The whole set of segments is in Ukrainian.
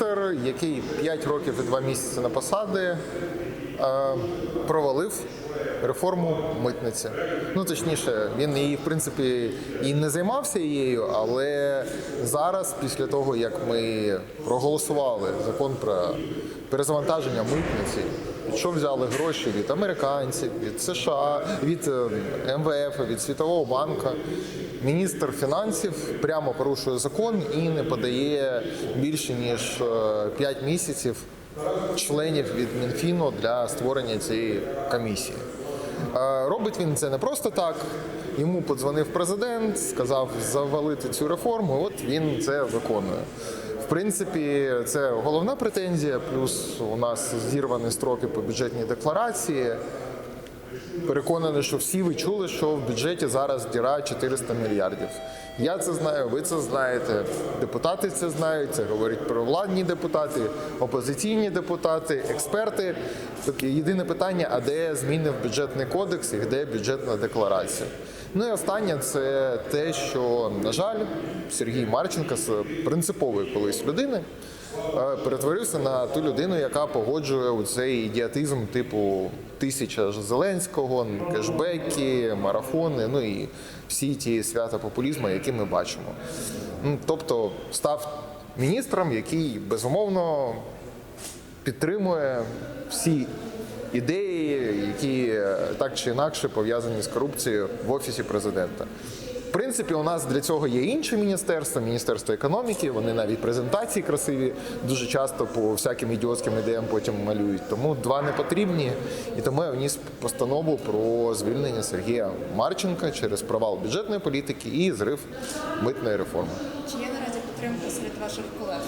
міністр, який 5 років і 2 місяці на посади, провалив реформу митниці. Ну точніше, він її, в принципі, і не займався її, але зараз, після того, як ми проголосували закон про перезавантаження митниці, що взяли гроші від американців, від США, від е, МВФ, від Світового банку. Міністр фінансів прямо порушує закон і не подає більше ніж 5 місяців членів від Мінфіну для створення цієї комісії. Робить він це не просто так. Йому подзвонив президент, сказав завалити цю реформу. От він це виконує. В принципі, це головна претензія. Плюс у нас зірвані строки по бюджетній декларації. Переконаний, що всі ви чули, що в бюджеті зараз діра 400 мільярдів. Я це знаю, ви це знаєте. Депутати це знають. Це говорять про владні депутати, опозиційні депутати, експерти. Таке єдине питання: а де зміни в бюджетний кодекс і де бюджетна декларація? Ну і останнє це те, що на жаль, Сергій Марченко з принципової колись людини е, перетворився на ту людину, яка погоджує у цей ідіотизм типу тисяча Зеленського, кешбеки, марафони, ну і всі ті свята популізму, які ми бачимо. Ну, Тобто став міністром, який безумовно підтримує всі ідеї, які е, так чи інакше пов'язані з корупцією в офісі президента. Принципі, у нас для цього є інше міністерство, міністерство економіки. Вони навіть презентації красиві дуже часто по всяким ідіотським ідеям потім малюють. Тому два не потрібні. І тому я вніс постанову про звільнення Сергія Марченка через провал бюджетної політики і зрив митної реформи. Чи є наразі підтримка серед ваших колег?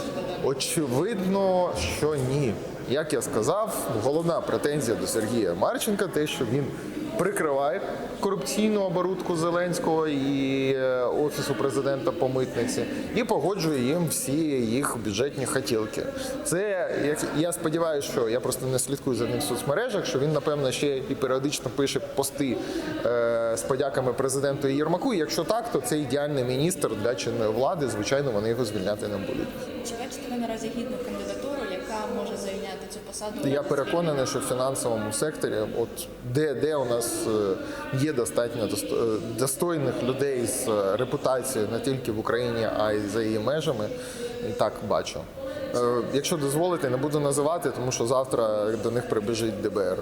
Очевидно, що ні. Як я сказав, головна претензія до Сергія Марченка те, що він прикриває корупційну оборудку Зеленського і е, офісу президента по митниці і погоджує їм всі їх бюджетні хотілки. Це як я сподіваюся, що я просто не слідкую за ним в соцмережах. Що він напевно ще і періодично пише пости е, з подяками президенту і Єрмаку. І якщо так, то це ідеальний міністр для чинної влади. Звичайно, вони його звільняти не будуть. Чи бачите ви наразі гідну кандидатуру, яка може зайняти цю посаду? Я переконаний, що в фінансовому секторі, от де, де у нас е, є достатньо е, достойних людей з е, репутацією не тільки в Україні, а й за її межами, так бачу. Якщо дозволите, не буду називати, тому що завтра до них прибіжить ДБР.